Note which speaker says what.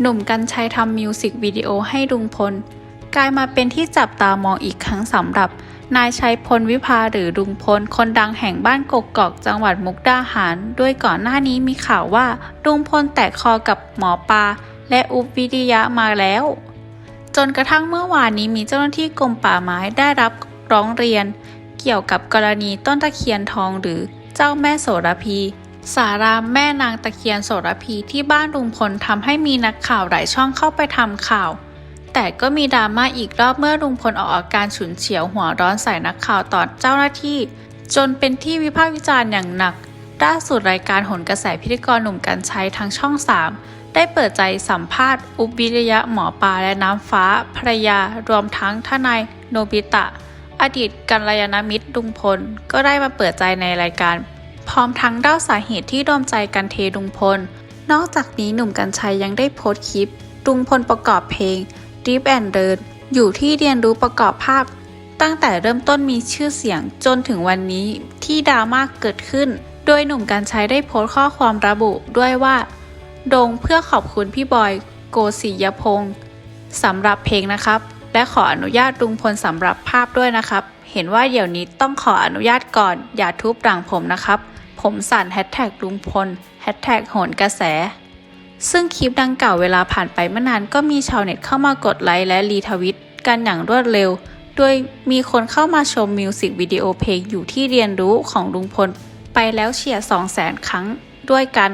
Speaker 1: หนุ่มกัญชัยทำมิวสิกวิดีโอให้ลุงพล กลายมาเป็นที่จับตามองอีกครั้งสำหรับ นายชัยพลวิภาหรือลุงพล คนดังแห่งบ้านกกอกจังหวัดมุกดาหาร ด้วยก่อนหน้านี้มีข่าวว่าลุงพลแตกคอกับหมอปลาและอุบวิริยะมาแล้ว จนกระทั่งเมื่อวานนี้มีเจ้าหน้าที่กรมป่าไม้ได้รับร้องเรียน เกี่ยวกับกรณีต้นตะเคียนทองหรือเจ้าแม่โสระพี สารามแม่นางตะเคียนโสระพีที่บ้านลุงพลทำให้มีนักข่าวหลายช่องเข้าไปทำข่าว แต่ก็มีดราม่าอีกรอบเมื่อลุงพลออกอาการฉุนเฉียวหัวร้อนใส่นักข่าวต่อเจ้าหน้าที่ จนเป็นที่วิพากษ์วิจารณ์อย่างหนักล่าสุดรายการโหนกระแสพิธีกรหนุ่มกัญชัยทางช่อง 3 ได้เปิดใจสัมภาษณ์ อุบวิริยะหมอปลาและน้ำฟ้าภรรยารวมทั้งทนายโนบิตะ อดีตกัลยาณมิตรลุงพล ก็ได้มาเปิดใจในรายการ พร้อมทั้งเล่าสาเหตุที่รวมใจกันเทลุงพล นอกจากนี้หนุ่มกัญชัยยังได้โพสต์คลิปลุงพลประกอบเพลง Deep and d i r n อยู่ที่เรียนรู้ประกอบภาพ ตั้งแต่เริ่มต้นมีชื่อเสียงจนถึงวันนี้ที่ดราม่าเกิดขึ้น โดยหนุ่มกัญชัยได้โพสต์ข้อความระบุด้วยว่าโดงเพื่อขอบคุณพี่บอยโกศิยพงศ์สำหรับเพลงนะครับ และขออนุญาตลุงพลสำหรับภาพด้วยนะครับ เห็นว่าเดี๋ยวนี้ต้องขออนุญาตก่อน อย่าทุบหลังผมนะครับ มสั่นแฮชแท็กลุงพลแฮชแท็กโหนกระแส ซึ่งคลิปดังกล่าวเวลาผ่านไปไม่นานก็มีชาวเน็ตเข้ามากดไลค์และรีทวิตกันอย่างรวดเร็ว โดยมีคนเข้ามาชมมิวสิกวิดีโอเพลงอยู่ที่เรียนรู้ของลุงพลไปแล้วเฉียด200,000 ครั้งด้วยกัน